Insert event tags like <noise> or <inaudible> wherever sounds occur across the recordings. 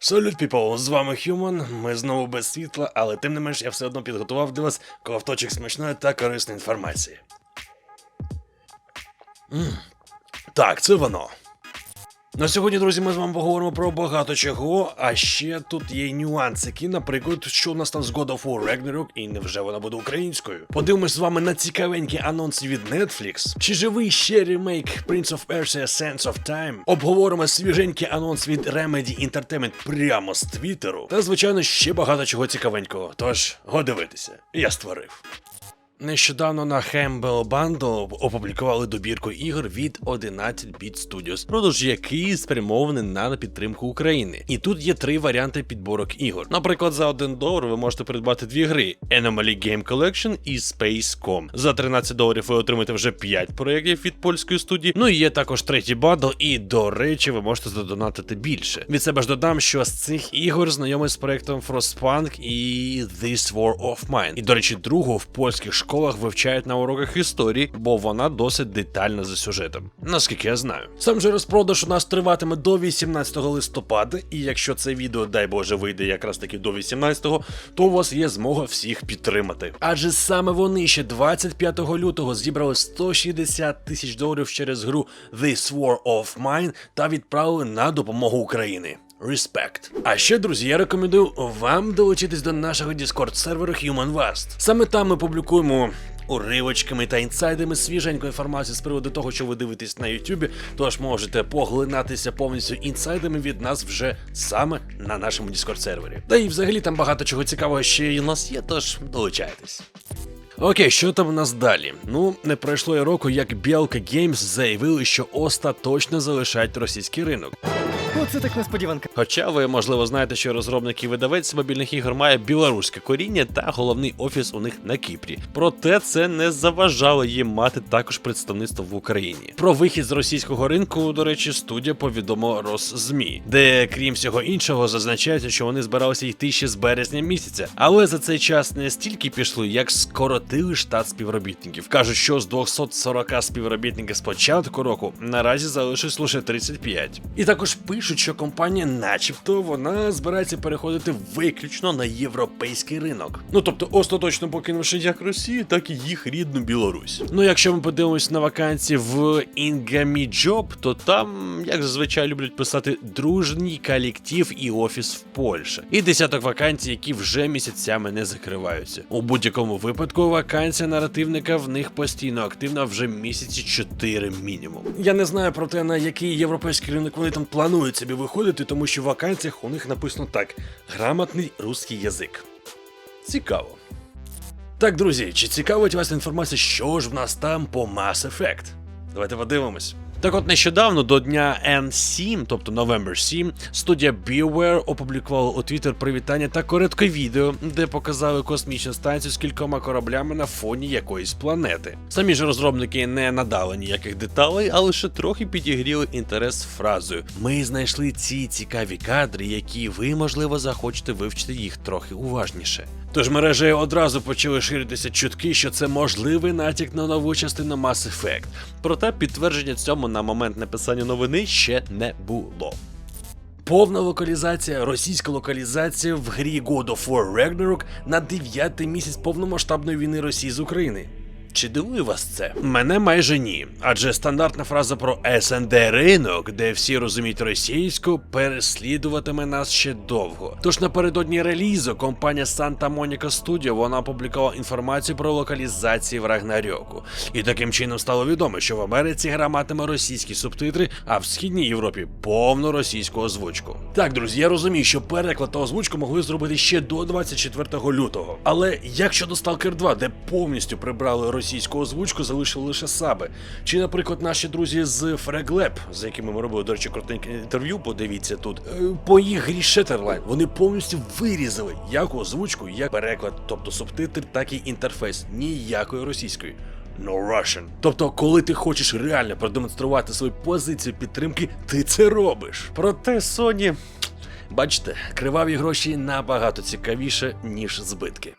Салют, піпл, з вами Хюман. Ми знову без світла, але тим не менш я все одно підготував для вас ковточок смачної та корисної інформації. М. Так, це воно. На сьогодні, друзі, ми з вами поговоримо про багато чого, а ще тут є нюансики, наприклад, що у нас там з God of War Ragnarok, і невже вона буде українською. Подивимось з вами на цікавенькі анонси від Netflix. Чи живий ще ремейк Prince of Persia Sense of Time? Обговоримо свіженький анонс від Remedy Entertainment прямо з Твіттеру. Та, звичайно, ще багато чого цікавенького. Тож, го дивитися. Я створив. Нещодавно на Humble Bundle опублікували добірку ігор від 11-Bit Studios, продаж який спрямований на підтримку України. І тут є три варіанти підборок ігор. Наприклад, за 1 долар ви можете придбати дві гри: Anomaly Game Collection і Space.com. За 13 доларів ви отримаєте вже 5 проєктів від польської студії. Ну і є також третій бандл, і до речі, ви можете задонатити більше. Від себе ж додам, що з цих ігор знайомий з проектом Frostpunk і This War of Mine. І до речі, другу в польських школах вивчають на уроках історії, бо вона досить детальна за сюжетом. Наскільки я знаю. Сам же розпродаж у нас триватиме до 18 листопада, і якщо це відео, дай Боже, вийде якраз таки до 18-го, то у вас є змога всіх підтримати. Адже саме вони ще 25 лютого зібрали 160 тисяч доларів через гру This War of Mine та відправили на допомогу Україні. Респект. А ще, друзі, я рекомендую вам долучитись до нашого Discord серверу Human Vast. Саме там ми публікуємо. Уривочками та інсайдами свіженьку інформацію з приводу того, що ви дивитесь на Ютубі, тож можете поглинатися повністю інсайдами від нас вже саме на нашому Discord сервері. Та і взагалі там багато чого цікавого ще і у нас є, тож долучайтесь. Окей, що там у нас далі? Ну, не пройшло і року, як Білка Games заявили, що остаточно залишають російський ринок. Оце так несподіванка. Хоча ви, можливо, знаєте, що розробник і видавець мобільних ігор має білоруське коріння та головний офіс у них на Кіпрі. Проте це не заважало їм мати також представництво в Україні. Про вихід з російського ринку, до речі, студія повідомо Росзмі, де, крім всього іншого, зазначається, що вони збиралися йти ще з березня місяця. Але за цей час не стільки пішли, як скоротили штат співробітників. Кажуть, що з 240 співробітників з початку року наразі залишилось лише 35. І також пишуть, що компанія, начебто, вона збирається переходити виключно на європейський ринок. Ну тобто, остаточно покинувши як Росію, так і їх рідну Білорусь. Ну, якщо ми подивимось на вакансії в Job, то там, як зазвичай люблять писати, дружній колектив і офіс в Польщі. І десяток вакансій, які вже місяцями не закриваються. У будь-якому випадку вакансія наративника в них постійно активна вже місяці 4 мінімум. Я не знаю про те, на який європейський ринок вони там планують собі виходити, тому що в вакансіях у них написано так: грамотний русський язик. Цікаво. Так, друзі, чи цікавить вас інформація, що ж в нас там по Mass Effect? Давайте подивимось. Так от нещодавно до дня N7, тобто November 7, студія BioWare опублікувала у Twitter привітання та коротке відео, де показали космічну станцію з кількома кораблями на фоні якоїсь планети. Самі ж розробники не надали ніяких деталей, а лише трохи підігріли інтерес фразою: Ми знайшли ці цікаві кадри, які ви, можливо, захочете вивчити їх трохи уважніше. Тож мережею одразу почали ширитися чутки, що це можливий натяк на нову частину Mass Effect. Проте підтвердження цьому на момент написання новини ще не було. Повна локалізація, російська локалізація в грі God of War Ragnarok на дев'ятий місяць повномасштабної війни Росії з України. Чи дивує вас це? Мене майже ні. Адже стандартна фраза про СНД ринок, де всі розуміють російську, переслідуватиме нас ще довго. Тож напередодні релізу компанія Santa Monica Studio вона опублікувала інформацію про локалізації в Рагнарьоку. І таким чином стало відомо, що в Америці гра матиме російські субтитри, а в східній Європі повну російську озвучку. Так, друзі, я розумію, що переклад та озвучку могли зробити ще до 24 лютого. Але як щодо Stalker 2, де повністю прибрали російську озвучку, залишили лише саби. Чи, наприклад, наші друзі з Fraglab, з якими ми робили, до речі, коротеньке інтерв'ю, подивіться тут. е, По їх грі Shatterline вони повністю вирізали як озвучку, як переклад, тобто субтитр, так і інтерфейс. Ніякої російської. No Russian. Тобто, коли ти хочеш реально продемонструвати свою позицію підтримки, ти це робиш. Проте Sony, бачите, криваві гроші набагато цікавіше, ніж збитки.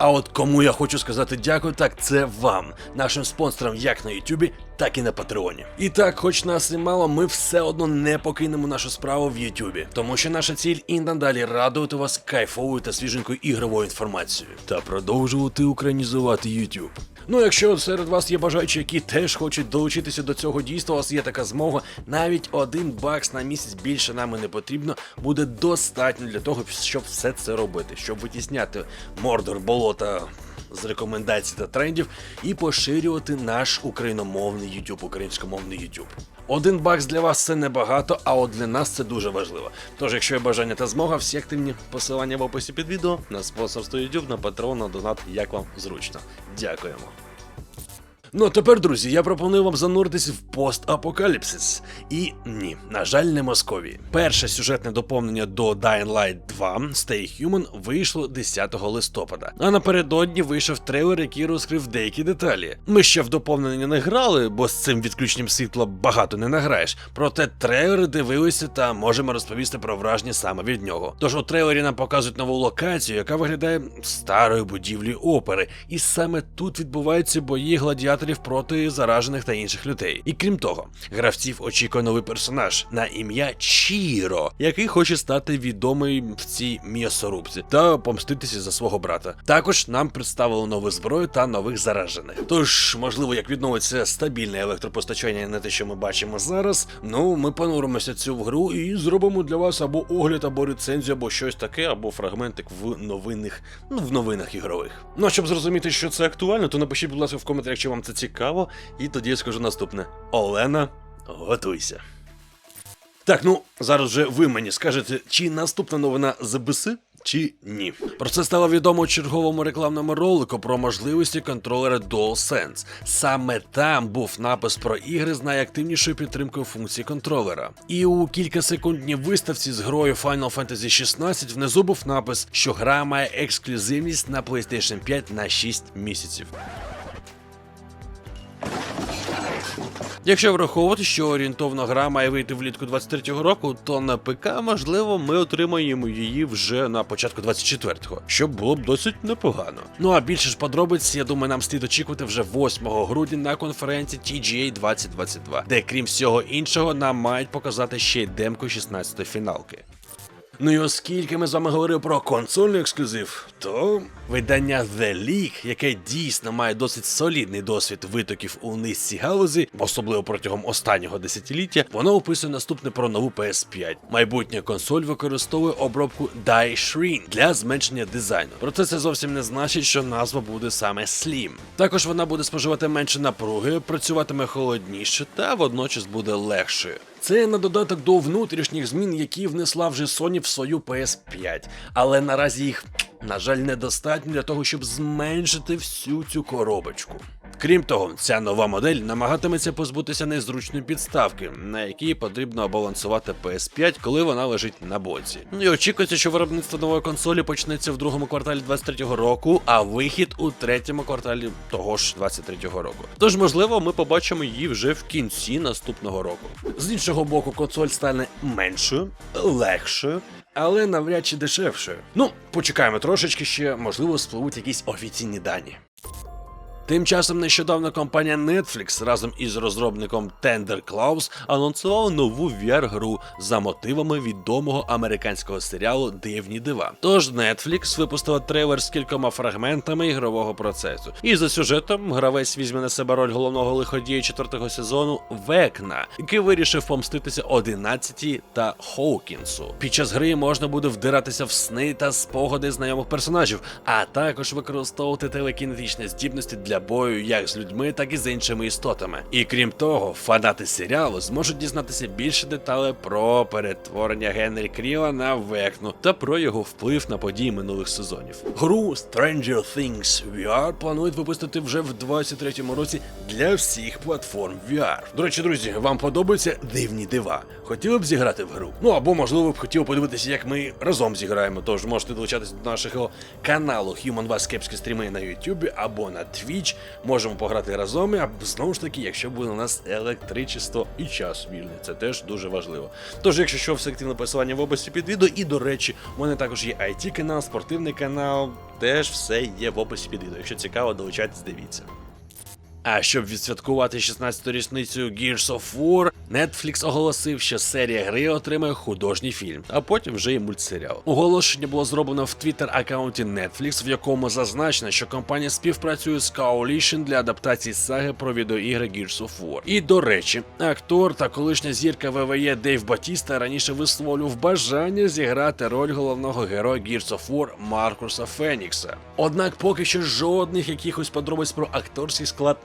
А от кому я хочу сказати дякую, так це вам, нашим спонсорам як на Ютубі, так і на Патреоні. І так, хоч нас і мало, ми все одно не покинемо нашу справу в Ютубі, тому що наша ціль і надалі радувати вас кайфовою та свіженькою ігровою інформацією та продовжувати українізувати YouTube. Ну, якщо серед вас є бажаючі, які теж хочуть долучитися до цього дійства, у вас є така змога, навіть один бакс на місяць більше нам і не потрібно, буде достатньо для того, щоб все це робити, щоб витісняти мордор болота з рекомендацій та трендів і поширювати наш україномовний YouTube, українськомовний YouTube. Один бакс для вас це небагато, а от для нас це дуже важливо. Тож, якщо є бажання та змога, всі активні посилання в описі під відео на спонсорство YouTube, на Patreon, на донат, як вам зручно. Дякуємо. Ну а тепер, друзі, я пропоную вам зануритись в постапокаліпсис. І ні, на жаль, не Московії. Перше сюжетне доповнення до Dying Light 2 Stay Human вийшло 10 листопада. А напередодні вийшов трейлер, який розкрив деякі деталі. Ми ще в доповнення не грали, бо з цим відключенням світла багато не награєш. Проте трейлери дивилися та можемо розповісти про враження саме від нього. Тож у трейлері нам показують нову локацію, яка виглядає старою будівлею опери, і саме тут відбуваються бої гладіаторів проти заражених та інших людей. І крім того, гравців очікує новий персонаж на ім'я Чіро, який хоче стати відомий в цій м'ясорубці та помститися за свого брата. Також нам представили нову зброю та нових заражених. Тож, можливо, як відновиться стабільне електропостачання на те, що ми бачимо зараз. Ну, ми понуримося цю в гру і зробимо для вас або огляд, або рецензію, або щось таке, або фрагментик в новинних, ну в новинах ігрових. Ну а щоб зрозуміти, що це актуально, то напишіть, будь ласка, в коментарях, чи вам це цікаво, і тоді я скажу наступне: Олена, готуйся. Так, ну зараз вже ви мені скажете, чи наступна новина ЗБС, чи ні. Про це стало відомо у черговому рекламному ролику про можливості контролера DualSense. Саме там був напис про ігри з найактивнішою підтримкою функцій контролера. І у кількасекундній виставці з грою Final Fantasy 16 внизу був напис, що гра має ексклюзивність на PlayStation 5 на 6 місяців. Якщо враховувати, що орієнтовно гра має вийти влітку 23-го року, то на ПК, можливо, ми отримаємо її вже на початку 24-го, що було б досить непогано. Ну а більше ж подробиць, я думаю, нам слід очікувати вже 8 грудня на конференції TGA 2022, де крім всього іншого, нам мають показати ще й демку 16-ї фіналки. Ну і оскільки ми з вами говорили про консольний ексклюзив, то видання The League, яке дійсно має досить солідний досвід витоків у низці галузі, особливо протягом останнього десятиліття, воно описує наступне про нову PS5. Майбутня консоль використовує обробку Die Shrine для зменшення дизайну. Проте це зовсім не значить, що назва буде саме Slim. Також вона буде споживати менше напруги, працюватиме холодніше та водночас буде легшою. Це на додаток до внутрішніх змін, які внесла вже Sony в свою PS5. Але наразі їх, на жаль, недостатньо для того, щоб зменшити всю цю коробочку. Крім того, ця нова модель намагатиметься позбутися незручної підставки, на якій потрібно балансувати PS5, коли вона лежить на боці. І очікується, що виробництво нової консолі почнеться в другому кварталі 23-го року, а вихід у третьому кварталі того ж 23-го року. Тож, можливо, ми побачимо її вже в кінці наступного року. З іншого боку, консоль стане меншою, легшою. Але навряд чи дешевшою. Ну, почекаємо трошечки ще, можливо, спливуть якісь офіційні дані. Тим часом нещодавно компанія Netflix разом із розробником Tender Claus анонсувала нову VR-гру за мотивами відомого американського серіалу Дивні дива. Тож Netflix випустила трейлер з кількома фрагментами ігрового процесу. І за сюжетом гравець візьме на себе роль головного лиходія четвертого сезону Векна, який вирішив помститися 11 та Хоукінсу. Під час гри можна буде вдиратися в сни та спогади знайомих персонажів, а також використовувати телекінетичні здібності для бою як з людьми, так і з іншими істотами. І крім того, фанати серіалу зможуть дізнатися більше деталей про перетворення Генрі Кріла на Векну та про його вплив на події минулих сезонів. Гру Stranger Things VR планують випустити вже в 23-му році для всіх платформ VR. До речі, друзі, вам подобаються дивні дива? Хотіли б зіграти в гру? Ну або можливо б хотіли подивитися, як ми разом зіграємо. Тож можете долучатися до нашого каналу Human Вас Кепські стріми на YouTube або на Twitch. Можемо пограти разом, а знову ж таки, якщо буде у нас електричество і час вільний, це теж дуже важливо. Тож, якщо що, все активне посилання в описі під відео, і до речі, у мене також є IT канал, спортивний канал, теж все є в описі під відео. Якщо цікаво, долучайтесь, дивіться. А щоб відсвяткувати 16-ту річницю Gears of War, Netflix оголосив, що серія гри отримає художній фільм, а потім вже і мультсеріал. Оголошення було зроблено в твіттер аккаунті Netflix, в якому зазначено, що компанія співпрацює з Coalition для адаптації саги про відеоігри Gears of War. І до речі, актор та колишня зірка ВВЕ Дейв Батіста раніше висловлював бажання зіграти роль головного героя Gears of War Маркуса Фенікса. Однак поки що жодних якихось подробиць про акторський склад,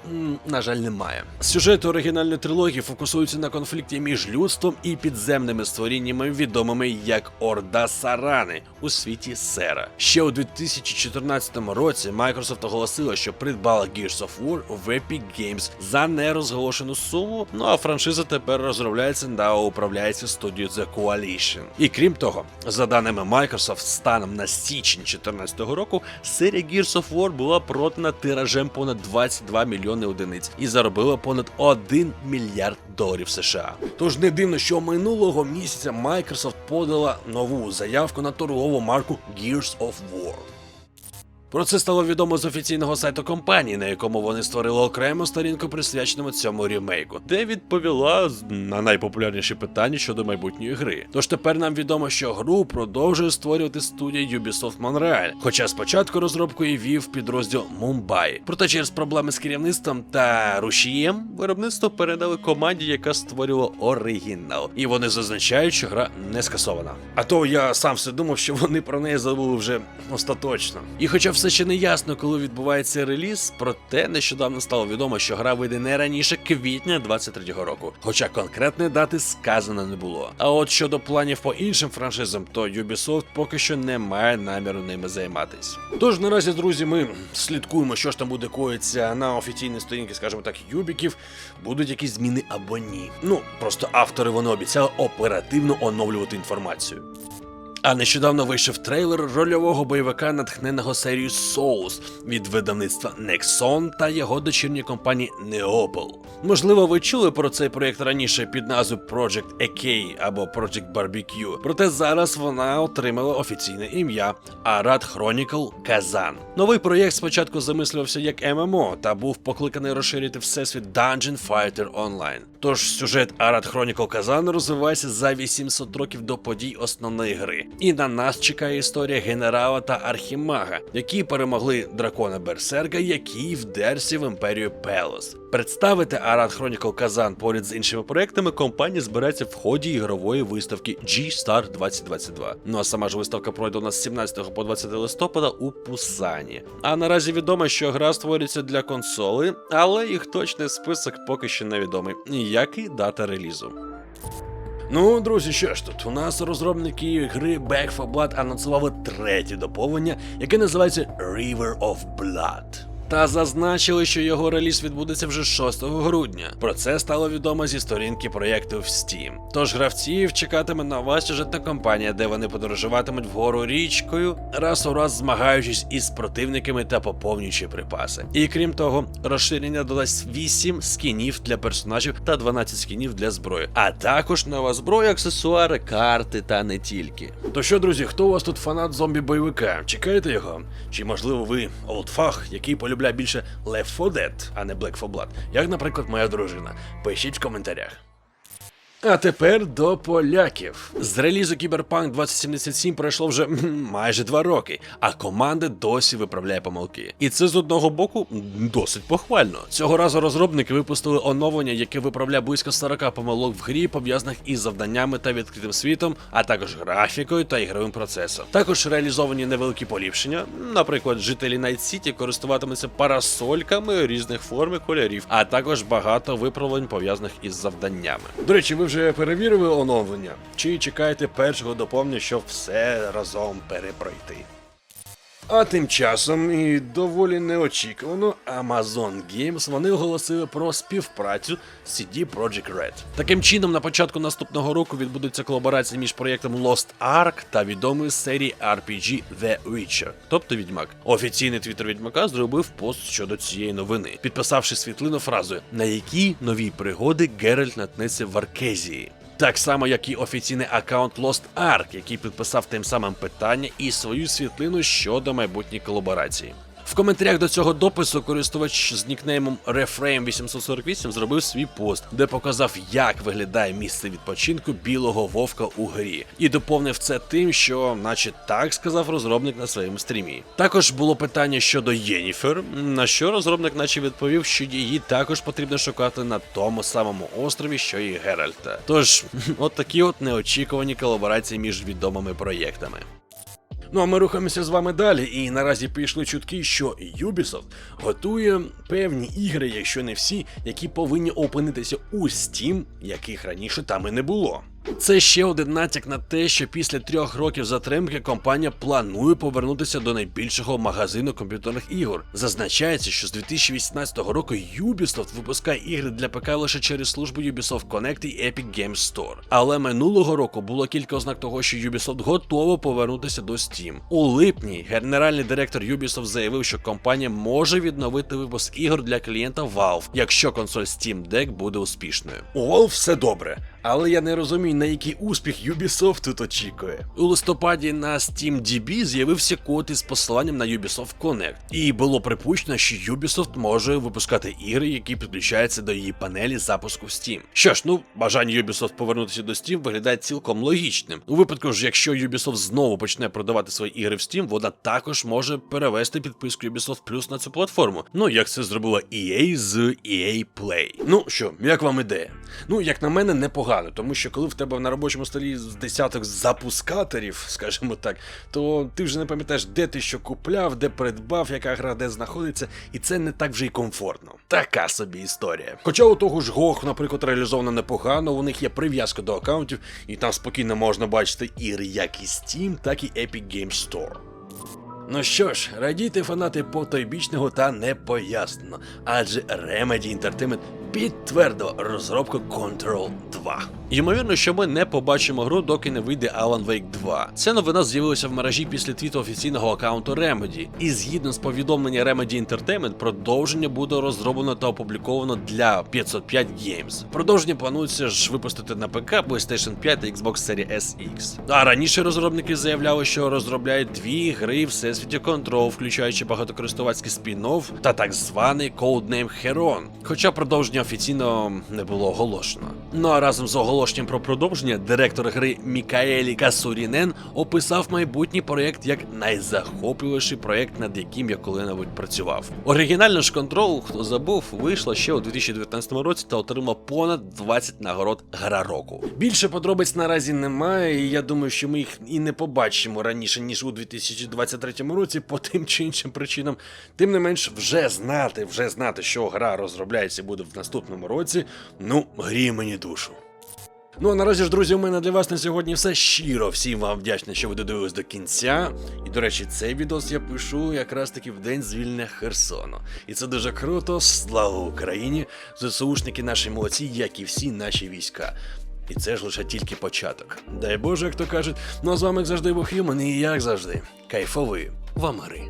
на жаль, немає. Сюжет оригінальної трилогії фокусується на конфлікті між людством і підземними створіннями, відомими як Орда Сарани у світі Сера. Ще у 2014 році Microsoft оголосила, що придбала Gears of War в Epic Games за нерозголошену суму. Ну а франшиза тепер розробляється та управляється студією The Coalition. І крім того, за даними Microsoft, станом на січень 2014 року серія Gears of War була продана тиражем понад 22 мільйони одиниць і заробила понад 1 мільярд доларів США. Тож не дивно, що минулого місяця Microsoft подала нову заявку на торгову марку Gears of War. Про це стало відомо з офіційного сайту компанії, на якому вони створили окрему сторінку, присвячену цьому ремейку, де відповіла на найпопулярніші питання щодо майбутньої гри. Тож тепер нам відомо, що гру продовжує створювати студія Ubisoft Montreal, хоча спочатку розробку і вів підрозділ Mumbai. Проте через проблеми з керівництвом та рушієм виробництво передали команді, яка створювала оригінал, і вони зазначають, що гра не скасована. А то я сам все думав, що вони про неї забули вже остаточно. І хоча все ще не ясно, коли відбувається реліз, проте нещодавно стало відомо, що гра вийде не раніше квітня 23-го року. Хоча конкретної дати сказано не було. А от щодо планів по іншим франшизам, то Ubisoft поки що не має наміру ними займатись. Тож наразі, друзі, ми слідкуємо, що ж там буде коїться на офіційній сторінці, скажімо так, Юбіків. Будуть якісь зміни або ні. Ну просто автори вони обіцяли оперативно оновлювати інформацію. А нещодавно вийшов трейлер рольового бойовика, натхненого серією Souls від видавництва Nexon та його дочірньої компанії Neopol. Можливо, ви чули про цей проєкт раніше під назвою Project AK або Project Barbecue, проте зараз вона отримала офіційне ім'я Arad Chronicle Kazan. Новий проєкт спочатку замислювався як ММО та був покликаний розширити всесвіт Dungeon Fighter Online. Тож сюжет Arad Chronicle Kazan розвивається за 800 років до подій основної гри. І на нас чекає історія генерала та архімага, які перемогли дракона Берсерка, який вдерся в імперію Пелос. Представити Arad Chronicle Kazan поряд з іншими проектами компанія збирається в ході ігрової виставки G-Star 2022. Ну а сама ж виставка пройде у нас з 17 по 20 листопада у Пусані. А наразі відомо, що гра створюється для консоли, але їх точний список поки що невідомий, як і дата релізу. Ну, друзі, що ж тут? У нас розробники гри Back 4 Blood анонсували третє доповнення, яке називається River of Blood. Та зазначили, що його реліз відбудеться вже 6 грудня. Про це стало відомо зі сторінки проєкту в Steam. Тож гравців чекатиме нова сюжетна кампанія, де вони подорожуватимуть вгору річкою, раз у раз змагаючись із противниками та поповнюючи припаси. І крім того, розширення додасть 8 скінів для персонажів та 12 скінів для зброї, а також нова зброя, аксесуари, карти та не тільки. То що, друзі, хто у вас тут фанат зомбі-бойовика? Чекаєте його? Чи можливо ви олдфаг, який полюбляє більше Left 4 Dead, а не Black 4 Blood, як, наприклад, моя дружина? Пишіть в коментарях. А тепер до поляків. З релізу Cyberpunk 2077 пройшло вже майже два роки, а команда досі виправляє помилки. І це з одного боку досить похвально. Цього разу розробники випустили оновлення, яке виправляє близько 40 помилок в грі, пов'язаних із завданнями та відкритим світом, а також графікою та ігровим процесом. Також реалізовані невеликі поліпшення. Наприклад, жителі Найт Сіті користуватимуться парасольками різних форм і кольорів, а також багато виправлень пов'язаних із завданнями. До речі, ви вже перевірили оновлення? Чи чекаєте першого доповнення, щоб все разом перепройти? А тим часом і доволі неочікувано Amazon Games вони оголосили про співпрацю з CD Projekt Red. Таким чином, на початку наступного року відбудеться колаборація між проєктом Lost Ark та відомою серії RPG The Witcher, тобто Відьмак. Офіційний твіттер Відьмака зробив пост щодо цієї новини, підписавши світлину фразою, на які нові пригоди Геральт наткнеться в Аркезії. Так само, як і офіційний аккаунт Lost Ark, який підписав тим самим питання і свою світлину щодо майбутньої колаборації. В коментарях до цього допису користувач з нікнеймом Reframe848 зробив свій пост, де показав, як виглядає місце відпочинку білого вовка у грі, і доповнив це тим, що, наче так сказав розробник на своєму стрімі. Також було питання щодо Єніфер, на що розробник, наче відповів, що її також потрібно шукати на тому самому острові, що і Геральта. Тож, <laughs> от такі от неочікувані колаборації між відомими проєктами. Ну а ми рухаємося з вами далі, і наразі пішли чутки, що Ubisoft готує певні ігри, якщо не всі, які повинні опинитися у Steam, яких раніше там і не було. Це ще один натяк на те, що після трьох років затримки компанія планує повернутися до найбільшого магазину комп'ютерних ігор. Зазначається, що з 2018 року Ubisoft випускає ігри для ПК лише через службу Ubisoft Connect і Epic Games Store. Але минулого року було кілька ознак того, що Ubisoft готова повернутися до Steam. У липні генеральний директор Ubisoft заявив, що компанія може відновити випуск ігор для клієнта Valve, якщо консоль Steam Deck буде успішною. У Valve все добре. Але я не розумію, на який успіх Ubisoft тут очікує. У листопаді на SteamDB з'явився код із посиланням на Ubisoft Connect, і було припущено, що Ubisoft може випускати ігри, які підключаються до її панелі запуску Steam. Що ж, ну бажання Ubisoft повернутися до Steam виглядає цілком логічним. У випадку ж, якщо Ubisoft знову почне продавати свої ігри в Steam, вона також може перевести підписку Ubisoft Plus на цю платформу. Ну як це зробила EA з EA Play. Ну що, як вам ідея? Ну, як на мене, непогано, тому що коли в тебе на робочому столі з десяток запускаторів, <laughs> скажімо так, то ти вже не пам'ятаєш, де ти що купляв, де придбав, яка гра де знаходиться, і це не так вже й комфортно. Така собі історія. Хоча у того ж GOG, наприклад, реалізовано непогано, у них є прив'язка до аккаунтів, і там спокійно можна бачити ігри як і Steam, так і Epic Games Store. Ну що ж, радійте фанати потойбічного та непояснено, адже Remedy Entertainment підтвердила розробку Control 2. Ймовірно, що ми не побачимо гру, доки не вийде Alan Wake 2. Ця новина з'явилася в мережі після твіту офіційного аккаунту Remedy. І згідно з повідомлення Remedy Entertainment, продовження буде розроблено та опубліковано для 505 Games. Продовження планується ж випустити на ПК, PlayStation 5 та Xbox Series SX. А раніше розробники заявляли, що розробляють дві гри всесвіті Control, включаючи багатокористувацький спін-офф та так званий Codename Heron. Хоча продовження офіційно не було оголошено. Ну а разом з оголошенням про продовження, директор гри Мікаелі Касурінен описав майбутній проєкт як найзахопливіший проєкт, над яким я коли-небудь працював. Оригінально ж Control, хто забув, вийшла ще у 2019 році та отримала понад 20 нагород гра року. Більше подробиць наразі немає, і я думаю, що ми їх і не побачимо раніше ніж у 2023 році по тим чи іншим причинам. Тим не менш, вже знати, вже знати, що гра розробляється буде в наступному році. Ну, гріє мені душу. Ну а наразі ж, друзі, у мене для вас на сьогодні все щиро. Всім вам вдячний, що ви додивились до кінця. І до речі, цей відос я пишу якраз таки в день звільнення Херсону. І це дуже круто. Слава Україні! ЗСУшники наші молодці, як і всі наші війська. І це ж лише тільки початок. Дай Боже, як то кажуть. Ну а з вами як завжди був Х'юман, і як завжди, кайфовий вам гри.